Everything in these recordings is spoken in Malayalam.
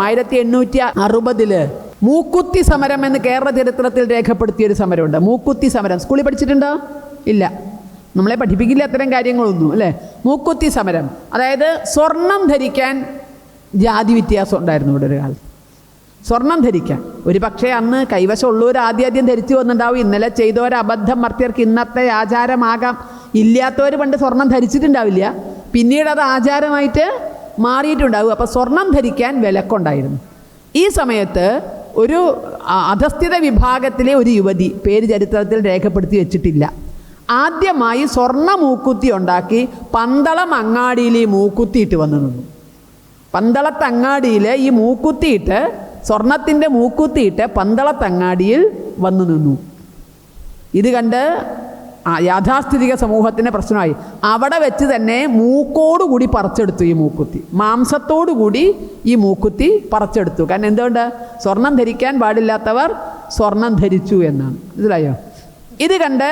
ആയിരത്തി എണ്ണൂറ്റി അറുപതിൽ മൂക്കുത്തി സമരം എന്ന് കേരള ചരിത്രത്തിൽ രേഖപ്പെടുത്തിയ ഒരു സമരമുണ്ട്. മൂക്കുത്തി സമരം. സ്കൂളിൽ പഠിച്ചിട്ടുണ്ടോ? ഇല്ല. നമ്മളെ പഠിപ്പിക്കില്ല അത്തരം കാര്യങ്ങളൊന്നും അല്ലേ? മൂക്കുത്തി സമരം. അതായത് സ്വർണം ധരിക്കാൻ ജാതി വ്യത്യാസം ഉണ്ടായിരുന്നു ഇവിടെ ഒരു കാലത്ത്. സ്വർണം ധരിക്കാൻ. ഒരു പക്ഷേ അന്ന് കൈവശമുള്ളവർ ആദ്യം ആദ്യം ധരിച്ചു വന്നിട്ടുണ്ടാവും. ഇന്നലെ ചെയ്തവർ അബദ്ധം മർത്തിയർക്ക് ഇന്നത്തെ ആചാരമാകാം. ഇല്ലാത്തവർ പണ്ട് സ്വർണം ധരിച്ചിട്ടുണ്ടാവില്ല. പിന്നീട് അത് ആചാരമായിട്ട് മാറിയിട്ടുണ്ടാവും. അപ്പോൾ സ്വർണം ധരിക്കാൻ വിലക്കുണ്ടായിരുന്നു. ഈ സമയത്ത് ഒരു അധസ്ഥിത വിഭാഗത്തിലെ ഒരു യുവതി പേര് ചരിത്രത്തിൽ രേഖപ്പെടുത്തി വെച്ചിട്ടില്ല. ആദ്യമായി സ്വർണ മൂക്കുത്തി ഉണ്ടാക്കി പന്തളം അങ്ങാടിയിൽ ഈ മൂക്കുത്തിയിട്ട് വന്നു നിന്നു. പന്തളത്തങ്ങാടിയിൽ ഈ മൂക്കുത്തിയിട്ട് സ്വർണത്തിന്റെ മൂക്കുത്തിയിട്ട് പന്തളത്തങ്ങാടിയിൽ വന്നു നിന്നു. ഇത് കണ്ട് ആ യാഥാസ്ഥിതിക സമൂഹത്തിന്റെ പ്രശ്നമായി. അവിടെ വെച്ച് തന്നെ മൂക്കോടുകൂടി പറിച്ചെടുത്തു ഈ മൂക്കുത്തി. മാംസത്തോടുകൂടി ഈ മൂക്കുത്തി പറിച്ചെടുത്തു. കാരണം എന്തുകൊണ്ട്? സ്വർണം ധരിക്കാൻ പാടില്ലാത്തവർ സ്വർണം ധരിച്ചു എന്നാണ്. മനസ്സിലായോ? ഇത് കണ്ട്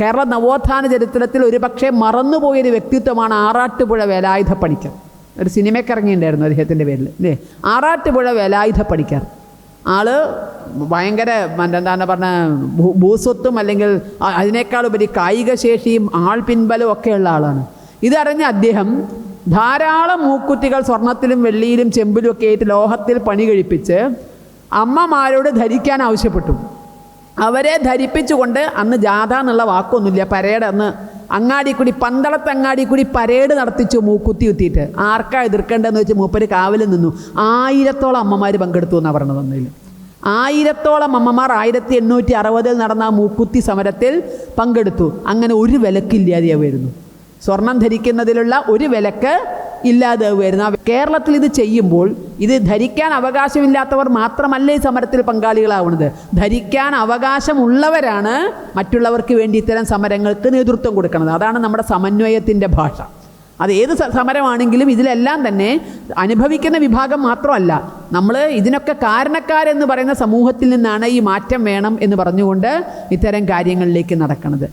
കേരള നവോത്ഥാന ചരിത്രത്തിൽ ഒരുപക്ഷെ മറന്നുപോയൊരു വ്യക്തിത്വമാണ് ആറാട്ടുപുഴ വേലായുധ പണിക്കർ ഒരു സിനിമയ്ക്ക് ഇറങ്ങിയിട്ടുണ്ടായിരുന്നു അദ്ദേഹത്തിന്റെ പേരിൽ. അല്ലേ ആറാട്ടുപുഴ വേലായുധ പണിക്കർ ആൾ ഭയങ്കര എന്താണ് പറഞ്ഞ ഭൂസ്വത്തും അല്ലെങ്കിൽ അ- അതിനേക്കാൾ ഉപരി കായിക ശേഷിയും ആൾ പിൻബലവും ഒക്കെ ഉള്ള ആളാണ് ഇതറിഞ്ഞ അദ്ദേഹം ധാരാളം മൂക്കുത്തികൾ സ്വർണത്തിലും വെള്ളിയിലും ചെമ്പിലും ഒക്കെ ആയിട്ട് ലോഹത്തിൽ പണി കഴിപ്പിച്ച് അമ്മമാരോട് ധരിക്കാൻ ആവശ്യപ്പെട്ടു. അവരെ ധരിപ്പിച്ചുകൊണ്ട് അന്ന് ജാഥ എന്നുള്ള വാക്കൊന്നുമില്ല. പരേഡ് അന്ന് അങ്ങാടി കൂടി പന്തളത്ത് അങ്ങാടി കൂടി പരേഡ് നടത്തിച്ചു മൂക്കുത്തി കുത്തിയിട്ട് ആർക്കാ എതിർക്കേണ്ടതെന്ന് വെച്ച് മൂപ്പര് കാവലിൽ നിന്നു. ആയിരത്തോളം അമ്മമാർ പങ്കെടുത്തു എന്നാണ് പറഞ്ഞത് ഒന്നിൽ ആയിരത്തോളം അമ്മമാർ ആയിരത്തി എണ്ണൂറ്റി അറുപതിൽ നടന്ന ആ മൂക്കുത്തി സമരത്തിൽ പങ്കെടുത്തു. അങ്ങനെ ഒരു വിലക്കില്ലാതെയാവുമായിരുന്നു സ്വർണം ധരിക്കുന്നതിലുള്ള ഒരു വിലക്ക് ഇല്ലാതെ വരുന്ന കേരളത്തിൽ ഇത് ചെയ്യുമ്പോൾ ഇത് ധരിക്കാൻ അവകാശമില്ലാത്തവർ മാത്രമല്ല ഈ സമരത്തിൽ പങ്കാളികളാവുന്നത്? ധരിക്കാൻ അവകാശമുള്ളവരാണ് മറ്റുള്ളവർക്ക് വേണ്ടി ഇത്തരം സമരങ്ങൾക്ക് നേതൃത്വം കൊടുക്കുന്നത്. അതാണ് നമ്മുടെ സമന്വയത്തിന്റെ ഭാഷ. അത് ഏത് സമരമാണെങ്കിലും ഇതിലെല്ലാം തന്നെ അനുഭവിക്കുന്ന വിഭാഗം മാത്രമല്ല നമ്മൾ ഇതിനൊക്കെ കാരണക്കാരെന്ന് പറയുന്ന സമൂഹത്തിൽ നിന്നാണ് ഈ മാറ്റം വേണം എന്ന് പറഞ്ഞുകൊണ്ട് ഇത്തരം കാര്യങ്ങളിലേക്ക് നടക്കുന്നത്.